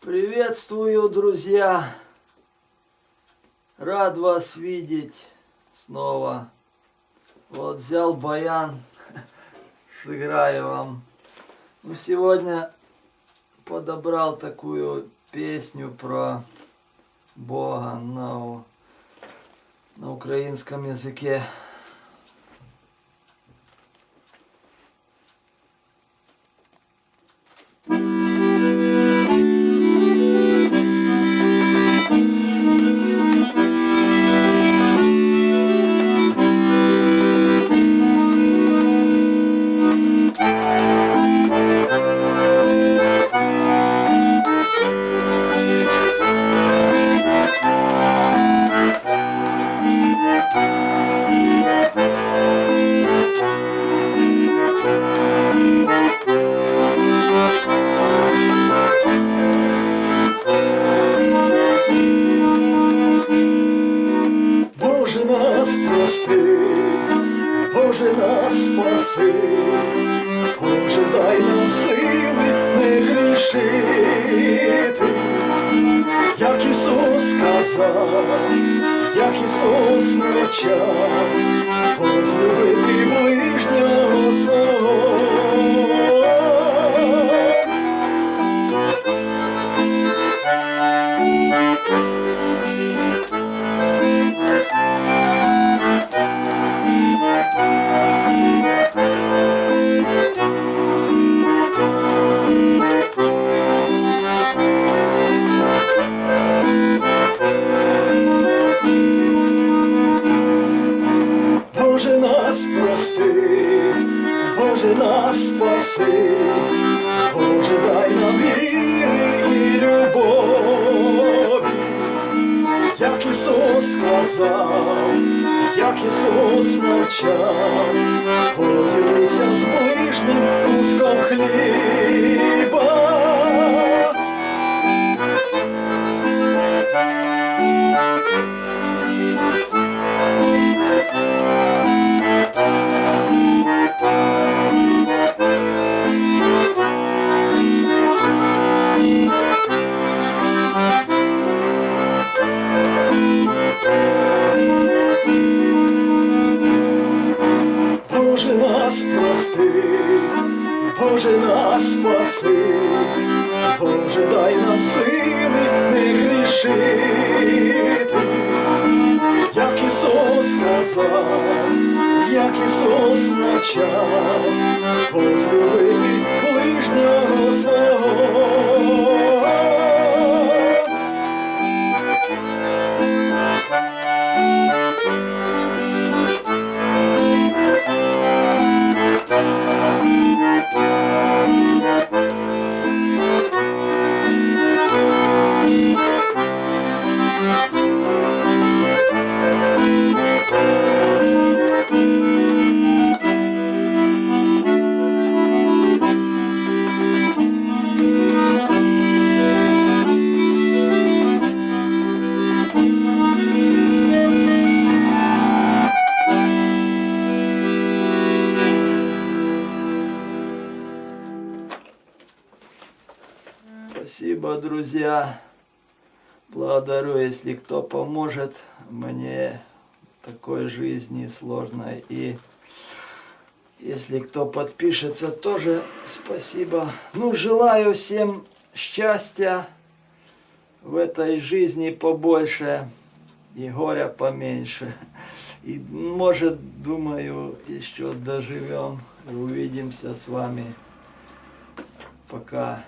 Приветствую, друзья! Рад вас видеть снова. Вот взял баян, сыграю вам. Ну, сегодня подобрал такую песню про Бога на, на украинском языке. Спаси, Боже дай нам сили не грішити, як Ісус сказав, як Ісус навчав, возлюбити ближнього свого. Спаси, Боже дай нам віри і любові, як Ісус сказав, як Ісус навчав, поділиться з ближнім куском хліба. Боже нас прости, Боже нас спаси, Боже дай нам сили не грішити, як Ісус сказав, як Ісус навчав, возлюбити Спасибо, друзья. Благодарю, если кто поможет мне в такой жизни сложной. И если кто подпишется, тоже спасибо. Ну, желаю всем счастья в этой жизни побольше и горя поменьше. И, может, думаю, еще доживем и увидимся с вами. Пока.